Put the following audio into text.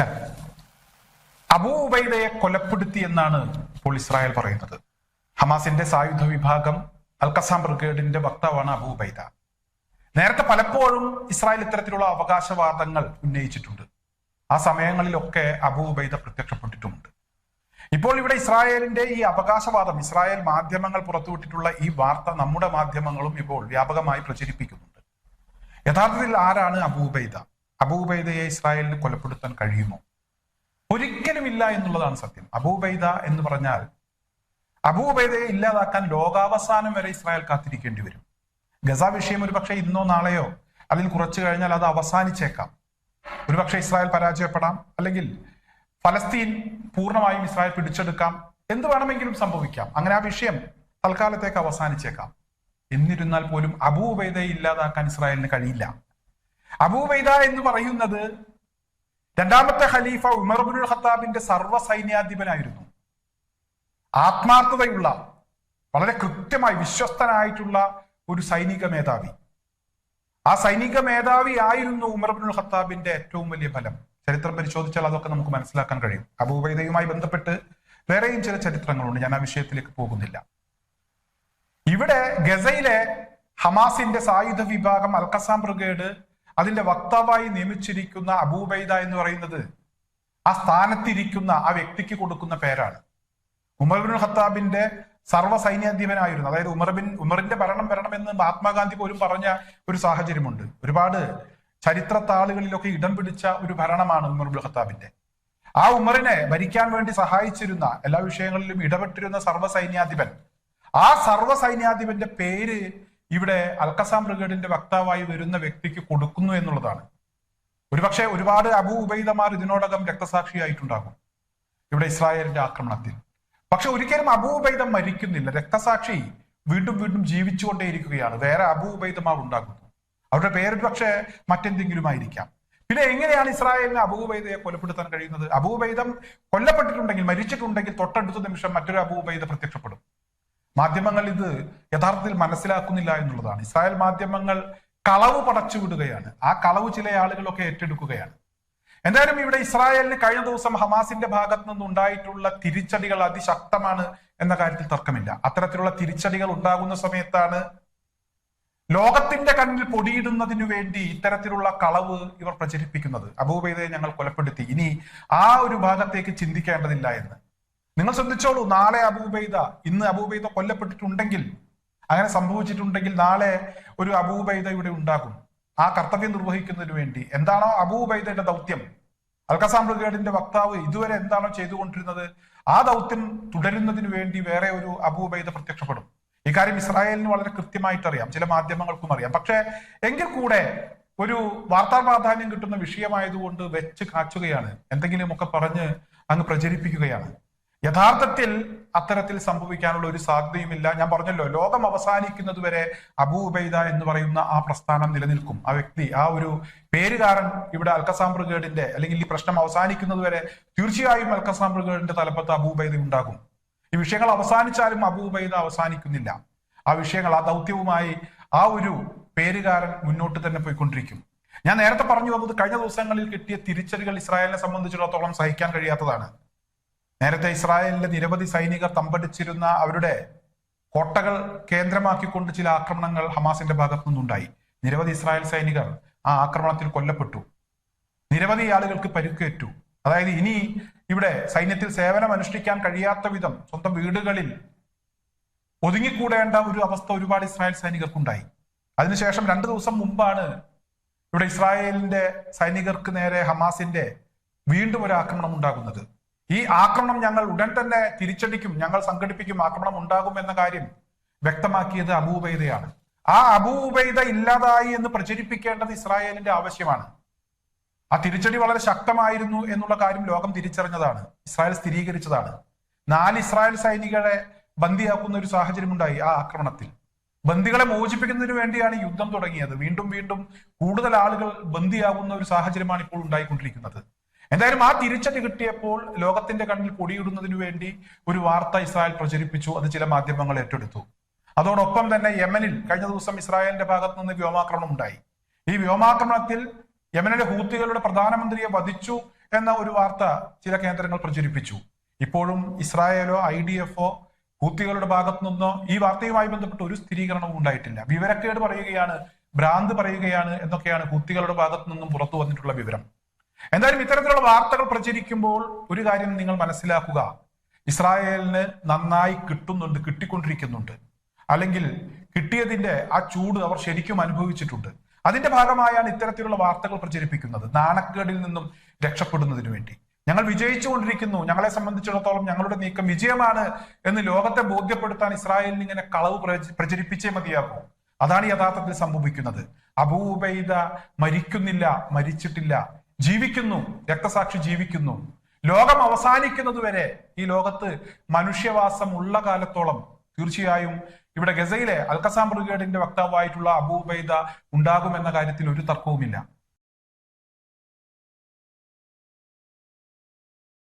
നമസ്കാരം അബൂബൈദയെ കൊലപ്പെടുത്തി എന്നാണ് ഇപ്പോൾ ഇസ്രായേൽ പറയുന്നത്. ഹമാസിന്റെ സായുധ വിഭാഗം അൽ കസാം ബ്രിഗേഡിന്റെ വക്താവാണ് അബൂബൈദ നേരത്തെ പലപ്പോഴും ഇസ്രായേൽ ഇത്തരത്തിലുള്ള അവകാശവാദങ്ങൾ ഉന്നയിച്ചിട്ടുണ്ട്. ആ സമയങ്ങളിലൊക്കെ അബൂബൈദ പ്രത്യക്ഷപ്പെട്ടിട്ടുമുണ്ട്. ഇപ്പോൾ ഇവിടെ ഇസ്രായേലിന്റെ ഈ അവകാശവാദം ഇസ്രായേൽ മാധ്യമങ്ങൾ പുറത്തുവിട്ടിട്ടുള്ള ഈ വാർത്ത നമ്മുടെ മാധ്യമങ്ങളും ഇപ്പോൾ വ്യാപകമായി പ്രചരിപ്പിക്കുന്നുണ്ട്. യഥാർത്ഥത്തിൽ ആരാണ് അബൂബൈദ അബൂബൈദയെ ഇസ്രായേലിന് കൊലപ്പെടുത്താൻ കഴിയുമോ? ഒരിക്കലും ഇല്ല എന്നുള്ളതാണ് സത്യം. അബൂബൈദ എന്ന് പറഞ്ഞാൽ അബൂബൈദയെ ഇല്ലാതാക്കാൻ ലോകാവസാനം വരെ ഇസ്രായേൽ കാത്തിരിക്കേണ്ടി വരും. ഗസ വിഷയം ഒരു പക്ഷേ ഇന്നോ നാളെയോ അല്ലെങ്കിൽ കുറച്ചു കഴിഞ്ഞാൽ അത് അവസാനിച്ചേക്കാം. ഒരുപക്ഷെ ഇസ്രായേൽ പരാജയപ്പെടാം അല്ലെങ്കിൽ ഫലസ്തീൻ പൂർണമായും ഇസ്രായേൽ പിടിച്ചെടുക്കാം. എന്ത് വേണമെങ്കിലും സംഭവിക്കാം. അങ്ങനെ ആ വിഷയം തൽക്കാലത്തേക്ക് അവസാനിച്ചേക്കാം. എന്നിരുന്നാൽ പോലും അബൂബൈദയെ ഇല്ലാതാക്കാൻ ഇസ്രായേലിന് കഴിയില്ല. അബൂബൈദ എന്ന് പറയുന്നത് രണ്ടാമത്തെ ഖലീഫ ഉമർബുൽ ഖത്താബിന്റെ സർവ സൈന്യാധിപനായിരുന്നു ആത്മാർത്ഥതയുള്ള വളരെ കൃത്യമായി വിശ്വസ്തനായിട്ടുള്ള ഒരു സൈനിക മേധാവി. ആ സൈനിക മേധാവി ആയിരുന്നു ഉമർബുൽ ഖത്താബിന്റെ ഏറ്റവും വലിയ ഫലം. ചരിത്രം പരിശോധിച്ചാൽ അതൊക്കെ നമുക്ക് മനസ്സിലാക്കാൻ കഴിയും. അബൂബൈദയുമായി ബന്ധപ്പെട്ട് വേറെയും ചില ചരിത്രങ്ങളുണ്ട്. ഞാൻ ആ വിഷയത്തിലേക്ക് പോകുന്നില്ല. ഇവിടെ ഗസയിലെ ഹമാസിന്റെ സായുധ വിഭാഗം അൽക്കസാം ബ്രിഗേഡ് അതിന്റെ വക്താവായി നിയമിച്ചിരിക്കുന്ന അബൂബൈദ എന്ന് പറയുന്നത് ആ സ്ഥാനത്തിരിക്കുന്ന ആ വ്യക്തിക്ക് കൊടുക്കുന്ന പേരാണ്. ഉമർ ബിൻ ഖത്താബിന്റെ സർവ സൈന്യാധിപനായിരുന്നു അതായത് ഉമർ ബിൻ ഉമറിന്റെ ഭരണം വരണമെന്ന് മഹാത്മാഗാന്ധി പോലും പറഞ്ഞ ഒരു സാഹചര്യമുണ്ട്. ഒരുപാട് ചരിത്ര താളുകളിലൊക്കെ ഇടം പിടിച്ച ഒരു ഭരണമാണ് ഉമർ ബിൻ ഖത്താബിന്റെ. ആ ഉമറിനെ ഭരിക്കാൻ വേണ്ടി സഹായിച്ചിരുന്ന എല്ലാ വിഷയങ്ങളിലും ഇടപെട്ടിരുന്ന സർവ സൈന്യാധിപൻ ആ സർവ സൈന്യാധിപന്റെ പേര് ഇവിടെ അൽക്കസാം ബ്രിഗേഡിന്റെ വക്താവായി വരുന്ന വ്യക്തിക്ക് കൊടുക്കുന്നു എന്നുള്ളതാണ്. ഒരുപക്ഷെ ഒരുപാട് അബു ഉബൈദമാർ ഇതിനോടകം രക്തസാക്ഷിയായിട്ടുണ്ടാകും ഇവിടെ ഇസ്രായേലിന്റെ ആക്രമണത്തിൽ. പക്ഷെ ഒരിക്കലും അബൂ ഉബൈദ മരിക്കുന്നില്ല. രക്തസാക്ഷി വീണ്ടും വീണ്ടും ജീവിച്ചുകൊണ്ടേയിരിക്കുകയാണ്. വേറെ അബൂ ഉബൈദമാർ ഉണ്ടാകുന്നു. അവരുടെ പേര് പക്ഷേ മറ്റെന്തെങ്കിലും ആയിരിക്കാം പിന്നെ എങ്ങനെയാണ് ഇസ്രായേലിന് അബൂബൈദയെ കൊലപ്പെടുത്താൻ കഴിയുന്നത്? അബൂബൈദം കൊല്ലപ്പെട്ടിട്ടുണ്ടെങ്കിൽ മരിച്ചിട്ടുണ്ടെങ്കിൽ തൊട്ടടുത്ത നിമിഷം മറ്റൊരു അബൂബൈദ പ്രത്യക്ഷപ്പെടും. മാധ്യമങ്ങൾ ഇത് യഥാർത്ഥത്തിൽ മനസ്സിലാക്കുന്നില്ല എന്നുള്ളതാണ്. ഇസ്രായേൽ മാധ്യമങ്ങൾ കളവ് പടച്ചു വിടുകയാണ് ആ കളവ് ചില ആളുകളൊക്കെ ഏറ്റെടുക്കുകയാണ്. എന്തായാലും ഇവിടെ ഇസ്രായേലിന് കഴിഞ്ഞ ദിവസം ഹമാസിന്റെ ഭാഗത്ത് നിന്നുണ്ടായിട്ടുള്ള തിരിച്ചടികൾ അതിശക്തമാണ് എന്ന കാര്യത്തിൽ തർക്കമില്ല. അത്തരത്തിലുള്ള തിരിച്ചടികൾ ഉണ്ടാകുന്ന സമയത്താണ് ലോകത്തിന്റെ കണ്ണിൽ പൊടിയിടുന്നതിനു വേണ്ടി ഇത്തരത്തിലുള്ള കളവ് ഇവർ പ്രചരിപ്പിക്കുന്നത്. അബൂബൈദയെ ഞങ്ങൾ കൊലപ്പെടുത്തി. ഇനി ആ ഒരു ഭാഗത്തേക്ക് ചിന്തിക്കേണ്ടതില്ല എന്ന്. നിങ്ങൾ ശ്രദ്ധിച്ചോളൂ നാളെ അബൂബൈദ ഇന്ന് അബൂബൈദ കൊല്ലപ്പെട്ടിട്ടുണ്ടെങ്കിൽ അങ്ങനെ സംഭവിച്ചിട്ടുണ്ടെങ്കിൽ നാളെ ഒരു അബൂബൈദ ഇവിടെ ഉണ്ടാകും. ആ കർത്തവ്യം നിർവഹിക്കുന്നതിന് വേണ്ടി. എന്താണോ അബൂബൈദയുടെ ദൗത്യം? അൽക്കസാം ബ്രിഗേഡിന്റെ വക്താവ് ഇതുവരെ എന്താണോ ചെയ്തുകൊണ്ടിരുന്നത്? ആ ദൗത്യം തുടരുന്നതിന് വേണ്ടി വേറെ ഒരു അബൂബൈദ പ്രത്യക്ഷപ്പെടും. ഇക്കാര്യം ഇസ്രായേലിന് വളരെ കൃത്യമായിട്ട് അറിയാം ചില മാധ്യമങ്ങൾക്കും അറിയാം. പക്ഷേ എങ്കിൽ കൂടെ ഒരു വാർത്താ പ്രാധാന്യം കിട്ടുന്ന വിഷയമായതുകൊണ്ട് വെച്ച് കാച്ചുകയാണ്. എന്തെങ്കിലുമൊക്കെ പറഞ്ഞ് അങ്ങ് പ്രചരിപ്പിക്കുകയാണ്. യഥാർത്ഥത്തിൽ അത്തരത്തിൽ സംഭവിക്കാനുള്ള ഒരു സാധ്യതയുമില്ല. ഞാൻ പറഞ്ഞല്ലോ ലോകം അവസാനിക്കുന്നത് വരെ എന്ന് പറയുന്ന ആ പ്രസ്ഥാനം നിലനിൽക്കും. ആ വ്യക്തി ആ ഒരു പേരുകാരൻ ഇവിടെ അൽക്കസാം ബ്രിഗേഡിന്റെ അല്ലെങ്കിൽ ഈ പ്രശ്നം അവസാനിക്കുന്നത് വരെ തീർച്ചയായും അൽക്കസാം ബ്രിഗേഡിന്റെ തലപ്പത്ത് അബൂ ഉബൈദ ഉണ്ടാകും. ഈ വിഷയങ്ങൾ അവസാനിച്ചാലും അബൂ ഉബൈദ അവസാനിക്കുന്നില്ല. ആ വിഷയങ്ങൾ ആ ദൗത്യവുമായി ആ ഒരു പേരുകാരൻ മുന്നോട്ട് തന്നെ പോയിക്കൊണ്ടിരിക്കും. ഞാൻ നേരത്തെ പറഞ്ഞു വന്നത് കഴിഞ്ഞ ദിവസങ്ങളിൽ കിട്ടിയ തിരിച്ചടികൾ ഇസ്രായേലിനെ സംബന്ധിച്ചിടത്തോളം സഹിക്കാൻ കഴിയാത്തതാണ്. നേരത്തെ ഇസ്രായേലിലെ നിരവധി സൈനികർ തമ്പടിച്ചിരുന്ന അവരുടെ കോട്ടകൾ കേന്ദ്രമാക്കിക്കൊണ്ട് ചില ആക്രമണങ്ങൾ ഹമാസിന്റെ ഭാഗത്തു നിന്നുണ്ടായി. നിരവധി ഇസ്രായേൽ സൈനികർ ആ ആക്രമണത്തിൽ കൊല്ലപ്പെട്ടു. നിരവധി ആളുകൾക്ക് പരുക്കേറ്റു. അതായത് ഇനി ഇവിടെ സൈന്യത്തിൽ സേവനം അനുഷ്ഠിക്കാൻ കഴിയാത്ത വിധം സ്വന്തം വീടുകളിൽ ഒതുങ്ങിക്കൂടേണ്ട ഒരു അവസ്ഥ ഒരുപാട് ഇസ്രായേൽ സൈനികർക്കുണ്ടായി. അതിനുശേഷം രണ്ടു ദിവസം മുമ്പാണ് ഇവിടെ ഇസ്രായേലിന്റെ സൈനികർക്ക് നേരെ ഹമാസിന്റെ വീണ്ടും ഒരു ആക്രമണം ഉണ്ടാകുന്നത്. ഈ ആക്രമണം ഞങ്ങൾ ഉടൻ തന്നെ തിരിച്ചടിക്കും ഞങ്ങൾ സംഘടിപ്പിക്കും ആക്രമണം ഉണ്ടാകും എന്ന കാര്യം വ്യക്തമാക്കിയത് അബൂബൈദയാണ് ആ അബൂബൈദ ഇല്ലാതായി എന്ന് പ്രചരിപ്പിക്കേണ്ടത് ഇസ്രായേലിന്റെ ആവശ്യമാണ്. ആ തിരിച്ചടി വളരെ ശക്തമായിരുന്നു എന്നുള്ള കാര്യം ലോകം തിരിച്ചറിഞ്ഞതാണ് ഇസ്രായേൽ സ്ഥിരീകരിച്ചതാണ്. നാല് ഇസ്രായേൽ സൈനികരെ ബന്ദിയാക്കുന്ന ഒരു സാഹചര്യം ഉണ്ടായി ആ ആക്രമണത്തിൽ. ബന്ദികളെ മോചിപ്പിക്കുന്നതിന് വേണ്ടിയാണ് യുദ്ധം തുടങ്ങിയത്. വീണ്ടും വീണ്ടും കൂടുതൽ ആളുകൾ ബന്ദിയാകുന്ന ഒരു സാഹചര്യമാണ് ഇപ്പോൾ ഉണ്ടായിക്കൊണ്ടിരിക്കുന്നത്. എന്തായാലും ആ തിരിച്ചടി കിട്ടിയപ്പോൾ ലോകത്തിന്റെ കണ്ണിൽ കൊടിയിടുന്നതിനു വേണ്ടി ഒരു വാർത്ത ഇസ്രായേൽ പ്രചരിപ്പിച്ചു. അത് ചില മാധ്യമങ്ങൾ ഏറ്റെടുത്തു. അതോടൊപ്പം തന്നെ യമനിൽ കഴിഞ്ഞ ദിവസം ഇസ്രായേലിന്റെ ഭാഗത്ത് നിന്ന് വ്യോമാക്രമണം ഉണ്ടായി. ഈ വ്യോമാക്രമണത്തിൽ യമനിലെ ഹൂത്തികളുടെ പ്രധാനമന്ത്രിയെ വധിച്ചു എന്ന ഒരു വാർത്ത ചില കേന്ദ്രങ്ങൾ പ്രചരിപ്പിച്ചു. ഇപ്പോഴും ഇസ്രായേലോ ഐ ഡി എഫോ ഹൂത്തികളുടെ ഭാഗത്തു നിന്നോ ഈ വാർത്തയുമായി ബന്ധപ്പെട്ട് ഒരു സ്ഥിരീകരണവും ഉണ്ടായിട്ടില്ല. വിവരക്കേട് പറയുകയാണ് ഭ്രാന്ത് പറയുകയാണ് എന്നൊക്കെയാണ് ഹൂത്തികളുടെ ഭാഗത്തു നിന്നും പുറത്തു വന്നിട്ടുള്ള വിവരം. എന്തായാലും ഇത്തരത്തിലുള്ള വാർത്തകൾ പ്രചരിക്കുമ്പോൾ ഒരു കാര്യം നിങ്ങൾ മനസ്സിലാക്കുക. ഇസ്രായേലിന് നന്നായി കിട്ടുന്നുണ്ട് കിട്ടിക്കൊണ്ടിരിക്കുന്നുണ്ട്. അല്ലെങ്കിൽ കിട്ടിയതിന്റെ ആ ചൂട് അവർ ശരിക്കും അനുഭവിച്ചിട്ടുണ്ട്. അതിന്റെ ഭാഗമായാണ് ഇത്തരത്തിലുള്ള വാർത്തകൾ പ്രചരിപ്പിക്കുന്നത് നാണക്കേടിൽ നിന്നും രക്ഷപ്പെടുന്നതിന് വേണ്ടി. ഞങ്ങൾ വിജയിച്ചുകൊണ്ടിരിക്കുന്നു ഞങ്ങളെ സംബന്ധിച്ചിടത്തോളം ഞങ്ങളുടെ നീക്കം വിജയമാണ് എന്ന് ലോകത്തെ ബോധ്യപ്പെടുത്താൻ ഇസ്രായേലിന് ഇങ്ങനെ കളവ് പ്രചരിപ്പിച്ചേ മതിയാകൂ. അതാണ് യഥാർത്ഥത്തിൽ സംഭവിക്കുന്നത്. അബൂബൈദ മരിക്കുന്നില്ല മരിച്ചിട്ടില്ല. ജീവിക്കുന്നു രക്തസാക്ഷി ജീവിക്കുന്നു. ലോകം അവസാനിക്കുന്നതുവരെ ഈ ലോകത്ത് മനുഷ്യവാസം ഉള്ള കാലത്തോളം തീർച്ചയായും ഇവിടെ ഗസയിലെ അൽക്കസാം ബ്രിഗേഡിന്റെ വക്താവായിട്ടുള്ള അബൂബൈദ ഉണ്ടാകുമെന്ന കാര്യത്തിൽ ഒരു തർക്കവുമില്ല.